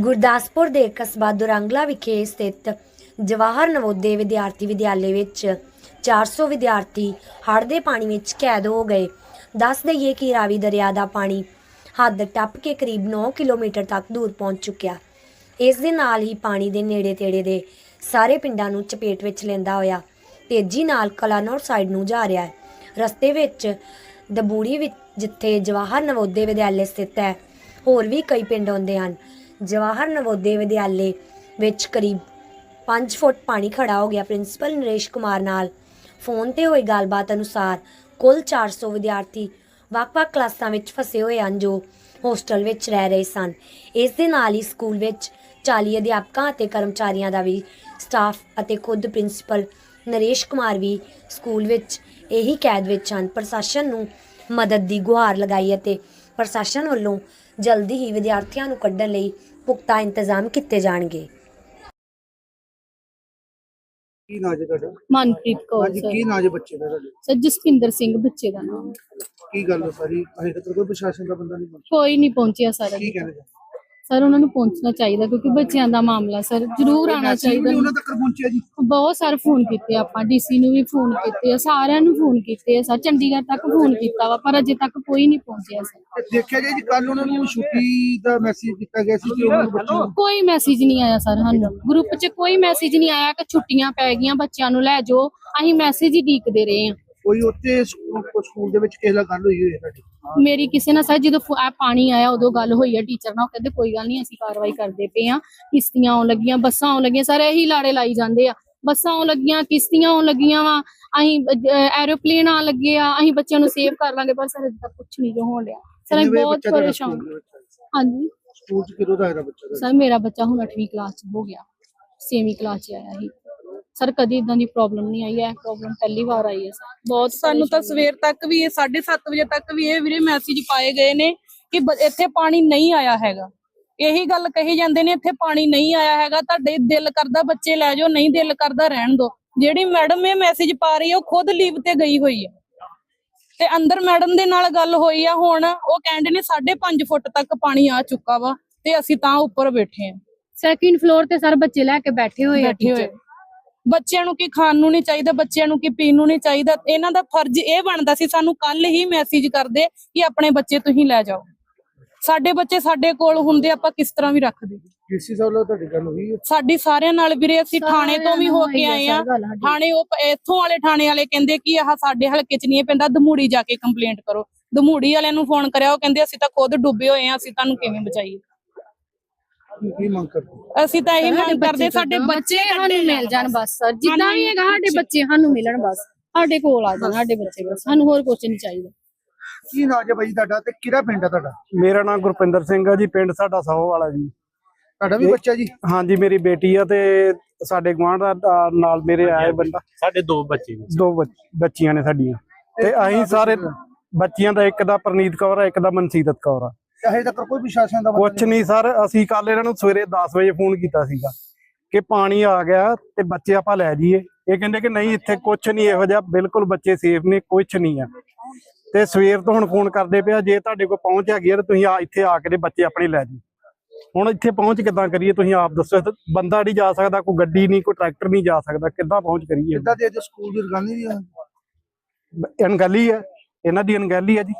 ਗੁਰਦਾਸਪੁਰ ਦੇ ਕਸਬਾ ਦੁਰੰਗਲਾ ਵਿਖੇ ਸਥਿਤ ਜਵਾਹਰ ਨਵੋਦਿਆ ਵਿਦਿਆਰਥੀ ਵਿਦਿਆਲੇ ਵਿੱਚ 400 ਵਿਦਿਆਰਥੀ ਹੜ੍ਹ ਦੇ ਪਾਣੀ ਵਿੱਚ ਕੈਦ ਹੋ ਗਏ। ਦੱਸ ਦਈਏ ਕਿ ਰਾਵੀ ਦਰਿਆ ਦਾ ਪਾਣੀ ਹੱਦ ਟੱਪ ਕੇ ਕਰੀਬ 9 ਕਿਲੋਮੀਟਰ ਤੱਕ ਦੂਰ ਪਹੁੰਚ ਚੁੱਕਿਆ। ਇਸ ਦੇ ਨਾਲ ਹੀ ਪਾਣੀ ਦੇ ਨੇੜੇ ਤੇੜੇ ਦੇ ਸਾਰੇ ਪਿੰਡਾਂ ਨੂੰ ਚਪੇਟ ਵਿੱਚ ਲੈਂਦਾ ਹੋਇਆ ਤੇਜ਼ੀ ਨਾਲ ਕਲਾਨੌਰ ਸਾਈਡ ਨੂੰ ਜਾ ਰਿਹਾ ਹੈ। ਰਸਤੇ ਵਿੱਚ ਦਬੂੜੀ ਵਿੱਚ ਜਿੱਥੇ ਜਵਾਹਰ ਨਵੋਦਿਆ ਵਿਦਿਆਲੇ ਸਥਿਤ ਹੈ, ਹੋਰ ਵੀ ਕਈ ਪਿੰਡ ਆਉਂਦੇ ਹਨ। ਜਵਾਹਰ ਨਵੋਦਿਆ ਵਿਦਿਆਲੇ ਵਿੱਚ ਕਰੀਬ 5 ਫੁੱਟ ਪਾਣੀ ਖੜਾ ਹੋ ਗਿਆ। ਪ੍ਰਿੰਸੀਪਲ ਨਰੇਸ਼ ਕੁਮਾਰ ਨਾਲ ਫੋਨ ਤੇ ਹੋਈ ਗੱਲਬਾਤ ਅਨੁਸਾਰ ਕੁੱਲ 400 ਵਿਦਿਆਰਥੀ ਵੱਖ-ਵੱਖ ਕਲਾਸਾਂ ਵਿੱਚ ਫਸੇ ਹੋਏ ਹਨ ਜੋ ਹੋਸਟਲ ਵਿੱਚ ਰਹਿ ਰਹੇ ਸਨ। ਇਸ ਦੇ ਨਾਲ ਹੀ ਸਕੂਲ ਵਿੱਚ 40 ਅਧਿਆਪਕਾਂ ਅਤੇ ਕਰਮਚਾਰੀਆਂ ਦਾ ਵੀ ਸਟਾਫ ਅਤੇ ਖੁਦ ਪ੍ਰਿੰਸੀਪਲ ਨਰੇਸ਼ ਕੁਮਾਰ ਵੀ ਸਕੂਲ ਵਿੱਚ ਇਹੀ ਕੈਦ ਵਿੱਚ ਹਨ। ਪ੍ਰਸ਼ਾਸਨ ਨੂੰ ਮਦਦ ਦੀ ਗੁਹਾਰ ਲਗਾਈ ਅਤੇ ਪ੍ਰਸ਼ਾਸਨ ਵੱਲੋਂ ਜਲਦੀ ਹੀ ਵਿਦਿਆਰਥੀਆਂ ਨੂੰ ਕੱਢਣ ਲਈ ਪੁਖਤਾ ਇੰਤਜ਼ਾਮ ਕੀਤੇ ਜਾਣਗੇ। ਕੀ ਨਾਂ ਜੀ ਤੁਹਾਡਾ? ਮਨਪ੍ਰੀਤ ਕੌਰ ਹਾਂਜੀ ਸਰ। ਕੀ ਨਾਂ ਜੀ ਬੱਚੇ ਦਾ ਤੁਹਾਡੇ? ਸਰ ਜਸਪਿੰਦਰ ਸਿੰਘ ਬੱਚੇ ਦਾ ਨਾਮ। ਕੀ ਗੱਲ ਹੈ ਸਾਰੀ? ਅਜੇ ਤੱਕ ਕੋਈ ਪ੍ਰਸ਼ਾਸਨ ਦਾ ਬੰਦਾ ਨਹੀਂ ਪਹੁੰਚਿਆ? ਕੋਈ ਨਹੀਂ ਪਹੁੰਚਿਆ ਸਰ ਕੀ ਕਹਿੰਦੇ ਜੀ? ਸਰ ਉਹਨਾਂ ਨੂੰ ਪਹੁੰਚਣਾ ਚਾਹੀਦਾ ਕਿਉਂਕਿ ਬੱਚਿਆਂ ਦਾ ਮਾਮਲਾ ਸਰ ਜ਼ਰੂਰ ਆਣਾ ਚਾਹੀਦਾ। ਉਹਨਾਂ ਤੱਕ ਪਹੁੰਚਿਆ ਜੀ? ਬਹੁਤ ਸਾਰੇ ਫੋਨ ਕੀਤੇ ਆਪਾਂ ਡੀਸੀ ਨੂੰ ਵੀ ਫੋਨ ਕੀਤੇ ਆ ਸਾਰਿਆਂ ਨੂੰ ਫੋਨ ਕੀਤੇ ਆ ਸਰ ਚੰਡੀਗੜ੍ਹ ਤੱਕ ਫੋਨ ਕੀਤਾ ਵਾ ਪਰ ਅਜੇ ਤੱਕ ਕੋਈ ਨਹੀਂ ਪਹੁੰਚਿਆ ਸਰ। ਦੇਖਿਆ ਜਾਏ ਜੀ ਕੱਲ ਉਹਨਾਂ ਨੂੰ ਛੁੱਟੀ ਦਾ ਮੈਸੇਜ ਦਿੱਤਾ ਗਿਆ ਸੀ ਕਿ ਉਹਨਾਂ ਨੂੰ ਬੱਚਿਆਂ ਕੋਈ ਮੈਸੇਜ ਨਹੀਂ ਆਇਆ ਸਰ ਸਾਨੂੰ। ਗਰੁੱਪ 'ਚ ਕੋਈ ਮੈਸੇਜ ਨਹੀਂ ਆਇਆ ਕਿ ਛੁੱਟੀਆਂ ਪੈ ਗਈਆਂ ਬੱਚਿਆਂ ਨੂੰ ਲੈ ਜਾਓ। ਅਸੀਂ ਮੈਸੇਜ ਹੀ ਡੀਕਦੇ ਰਹੇ ਹਾਂ। ਕੋਈ ਉੱਥੇ ਸਕੂਲ ਸਕੂਲ ਦੇ ਵਿੱਚ ਕਿਸੇ ਨਾਲ ਗੱਲ ਹੋਈ ਹੋਈ ਹੈ ਤੁਹਾਡੀ? ਮੇਰੀ ਕਿਸੇ ਨਾਲ ਸਰ ਜਦੋਂ ਫ- ਆਹ ਪਾਣੀ ਆਇਆ ਉਦੋਂ ਗੱਲ ਹੋਈ ਆ ਟੀਚਰ ਨਾਲ ਉਹ ਕਹਿੰਦੇ ਕੋਈ ਗੱਲ ਨਹੀਂ ਅਸੀਂ ਕਾਰਵਾਈ ਕਰਦੇ ਪਏ ਆ ਕਿਸ਼ਤੀਆਂ ਆਉਣ ਲੱਗੀਆਂ ਬੱਸਾਂ ਆਉਣ ਲੱਗੀਆਂ ਸਰ ਇਹੀ ਲਾੜੇ ਲਾਈ ਜਾਂਦੇ ਆ। ਬੱਸਾਂ ਆਉਣ ਲੱਗੀਆਂ ਕਿਸ਼ਤੀਆਂ ਆਉਣ ਲੱਗੀਆਂ ਵਾ ਅਸੀਂ ਐਰੋਪਲੇਨ ਆਉਣ ਲੱਗੇ ਆ ਅਸੀਂ ਬੱਚਿਆਂ ਨੂੰ ਸੇਵ ਕਰ ਲਾਂਗੇ ਪਰ ਸਰ ਅਜੇ ਤੱਕ ਕੁਝ ਨਹੀਂ ਜੋ ਹੋਣ ਡਿਆ। ਸਰ ਅਸੀਂ ਕਿੰਨੇ ਵਜੇ ਬਹੁਤ ਬੱਚਾ ਤੁਹਾਡਾ ਪਰੇਸ਼ਾਨ ਸਕੂਲ ਦੇ ਵਿੱਚ ਆਇਆ? ਹਾਂਜੀ। ਸਕੂਲ ਚ ਕਿਰੋ ਦਾ ਹੈ ਬੱਚਾ ਸਰ ਮੇਰਾ ਬੱਚਾ ਹੁਣ 8ਵੀਂ ਕਲਾਸ ਚ ਹੋ ਗਿਆ। 6ਵੀਂ ਕਲਾਸ ਚ ਆਇਆ ਸੀ। ਸਰ ਕਦੀ ਇਦਾਂ ਦੀ ਪ੍ਰੋਬਲਮ ਨਹੀਂ ਆਈ ਹੈ ਪ੍ਰੋਬਲਮ ਪਹਿਲੀ ਵਾਰ ਆਈ ਹੈ ਸਰ। ਬਹੁਤ ਸਾਨੂੰ ਤਾਂ ਸਵੇਰ ਤੱਕ ਵੀ ਇਹ 7:30 ਵਜੇ ਤੱਕ ਵੀ ਇਹ ਵੀਰੇ ਮੈਸੇਜ ਪਾਏ ਗਏ ਨੇ ਕਿ ਬ- ਇੱਥੇ ਪਾਣੀ ਨਹੀਂ ਆਇਆ ਹੈਗਾ। ਇਹੀ ਗੱਲ ਕਹੀ ਜਾਂਦੇ ਨੇ ਇੱਥੇ ਪਾਣੀ ਨਹੀਂ ਆਇਆ ਹੈਗਾ ਤੁਹਾਡੇ ਦਿਲ ਕਰਦਾ ਬੱਚੇ ਲੈ ਜਾਓ ਨਹੀਂ ਦਿਲ ਕਰਦਾ ਰਹਿਣ ਦਿਓ। ਜਿਹੜੀ ਮੈਡਮ ਇਹ ਮੈਸੇਜ ਪਾ ਰਹੀ ਹੈ ਉਹ ਖੁਦ ਲੀਵ ਤੇ ਗਈ ਹੋਈ ਹੈ। ਤੇ ਅੰਦਰ ਮੈਡਮ ਦੇ ਨਾਲ ਗੱਲ ਹੋਈ ਆ ਹੁਣ ਉਹ ਕਹਿੰਦੇ ਨੇ 5.5 ਫੁੱਟ ਤੱਕ ਪਾਣੀ ਆ ਚੁੱਕਾ ਵਾ ਤੇ ਅਸੀਂ ਤਾਂ ਉੱਪਰ ਬੈਠੇ ਆ ਸੈਕਿੰਡ ਫਲੋਰ ਤੇ ਸਰ ਬੱਚੇ ਲੈ ਕੇ ਬੈਠੇ ਹੋਏ ਆ ਬੈਠੇ ਹੋਏ। ਬੱਚਿਆਂ ਨੂੰ ਕੀ ਖਾਣ ਨੂੰ ਨਹੀਂ ਚਾਹੀਦਾ ਬੱਚਿਆਂ ਨੂੰ ਕੀ ਪੀਣ ਨੂੰ ਨਹੀਂ ਚਾਹੀਦਾ ਇਹਨਾਂ ਦਾ ਫਰਜ਼ ਇਹ ਬਣਦਾ ਸੀ ਸਾਨੂੰ ਕੱਲ ਹੀ ਮੈਸੇਜ ਕਰਦੇ ਕਿ ਆਪਣੇ ਬੱਚੇ ਤੁਸੀਂ ਲੈ ਜਾਓ। ਸਾਡੇ ਬੱਚੇ ਸਾਡੇ ਕੋਲ ਹੁੰਦੇ ਆਪਾਂ ਕਿਸ ਤਰ੍ਹਾਂ ਵੀ ਰੱਖਦੇ। ਡੀਸੀ ਸਾਹਿਬ ਨਾਲ ਤੁਹਾਡੀ ਗੱਲ ਹੋਈ ਹੈ? ਸਾਡੀ ਸਾਰਿਆਂ ਨਾਲ ਵੀਰੇ ਅਸੀਂ ਥਾਣੇ ਤੋਂ ਵੀ ਹੋ ਕੇ ਆਏ ਆ ਥਾਣੇ ਉਹ ਇੱਥੋਂ ਵਾਲੇ ਥਾਣੇ ਵਾਲੇ ਕਹਿੰਦੇ ਕਿ ਆਹ ਸਾਡੇ ਹਲਕੇ 'ਚ ਨਹੀਂ ਪੈਂਦਾ ਦਮੂੜੀ ਜਾ ਕੇ ਕੰਪਲੇਂਟ ਕਰੋ। ਦਮੂੜੀ ਵਾਲਿਆਂ ਨੂੰ ਫੋਨ ਕਰਿਆ ਉਹ ਕਹਿੰਦੇ ਅਸੀਂ ਤਾਂ ਖੁਦ ਡੁੱਬੇ ਹੋਏ ਆ ਅਸੀਂ ਤੁਹਾਨੂੰ ਕਿਵੇਂ ਬਚਾਈਏ? ਕੀ- ਕੀ ਮੰਗ ਕਰਦੇ ਅਸੀਂ ਤਾਂ ਇਹ ਮੰਗ ਕਰਦੇ ਸਾਡੇ ਬੱਚੇ ਸਾਨੂੰ ਮਿਲ ਜਾਣ ਬਸ। ਸਰ ਜਿੱਦਾਂ ਵੀ ਹੈਗਾ ਸਾਡੇ ਬੱਚੇ ਸਾਨੂੰ ਮਿਲਣ ਬਸ। ਸਾਡੇ ਕੋਲ ਆ ਜਾਣ ਸਾਡੇ ਬੱਚੇ ਬਸ। ਸਾਨੂੰ ਹੋਰ ਕੁਝ ਨਹੀਂ ਚਾਹੀਦਾ। ਕੀ ਨਾਂ ਜੀ ਬਾਈ ਤੁਹਾਡਾ ਤੇ ਕਿਹੜਾ ਪਿੰਡ ਹੈ ਤੁਹਾਡਾ? ਮੇਰਾ ਨਾਮ ਗੁਰਪਿੰਦਰ ਸਿੰਘ ਆ ਜੀ ਪਿੰਡ ਸਾਡਾ ਸੌ ਵਾਲਾ ਜੀ। ਤੁਹਾਡਾ ਵੀ ਬੱਚਾ ਜੀ? ਹਾਂਜੀ ਮੇਰੀ ਬੇਟੀ ਆ ਤੇ ਸਾਡੇ ਗੁਆਂਢ ਦਾ ਨਾਲ ਮੇਰੇ ਆਏ ਬੰਦਾ। ਸਾਡੇ ਦੋ ਬੱਚੇ ਨੇ। ਦੋ ਬੱਚ- ਬੱਚੀਆਂ ਨੇ ਸਾਡੀਆਂ। ਤੇ ਅਸੀਂ ਸਾਰੇ ਬੱਚੀਆਂ ਦਾ ਇੱਕ ਦਾ ਪ੍ਰਨੀਤ ਕੌਰ ਆ ਇੱਕ ਦਾ ਮਨਸੀਰਤ ਕੌਰ ਆ। ਹਜੇ ਤੱਕ ਕੋਈ ਪ੍ਰਸ਼ਾਸਨ ਦਾ ਬੰਦਾ ਕੁਛ ਨਹੀਂ ਸਰ ਅਸੀਂ ਕੱਲ ਇਹਨਾਂ ਨੂੰ ਸਵੇਰੇ 10 ਵਜੇ ਫੋਨ ਕੀਤਾ ਸੀਗਾ ਕਿ ਪਾਣੀ ਆ ਗਿਆ ਤੇ ਬੱਚੇ ਆਪਾਂ ਲੈ ਜਾਈਏ। ਇਹ ਕਹਿੰਦੇ ਕਿ ਨਹੀਂ ਇੱਥੇ ਕੁਛ ਨਹੀਂ ਇਹੋ ਜਿਹਾ ਬਿਲਕੁਲ ਬੱਚੇ ਸੇਫ ਨੇ ਕੁਛ ਨਹੀਂ ਆ। ਤੇ ਸਵੇਰ ਤੋਂ ਹੁਣ ਫੋਨ ਕਰਦੇ ਪਿਆ ਜੇ ਤੁਹਾਡੇ ਕੋਲ ਪਹੁੰਚ ਹੈਗੀ ਤਾਂ ਤੁਸੀਂ ਆ ਇੱਥੇ ਆ ਕੇ ਬੱਚੇ ਆਪਣੇ ਲੈ ਜਾਓ। ਹੁਣ ਇੱਥੇ ਪਹੁੰਚ ਕਿੱਦਾਂ ਕਰੀਏ ਤੁਸੀਂ ਆਪ ਦੱਸੋ ਬੰਦਾ ਨਹੀਂ ਜਾ ਸਕਦਾ ਕੋਈ ਗੱਡੀ ਨਹੀਂ ਕੋਈ ਟਰੈਕਟਰ ਨਹੀਂ ਜਾ ਸਕਦਾ ਕਿੱਦਾਂ ਪਹੁੰਚ ਕਰੀਏ? ਕਿੱਦਾਂ ਦੇ ਦੇ ਸਕੂਲ ਦੀ ਰਗਾਨੀ ਦੀ ਅਣਗਹਿਲੀ ਹੈ ਇਹਨਾਂ ਦੀ ਅਣਗਹਿਲੀ ਹੈ ਜੀ।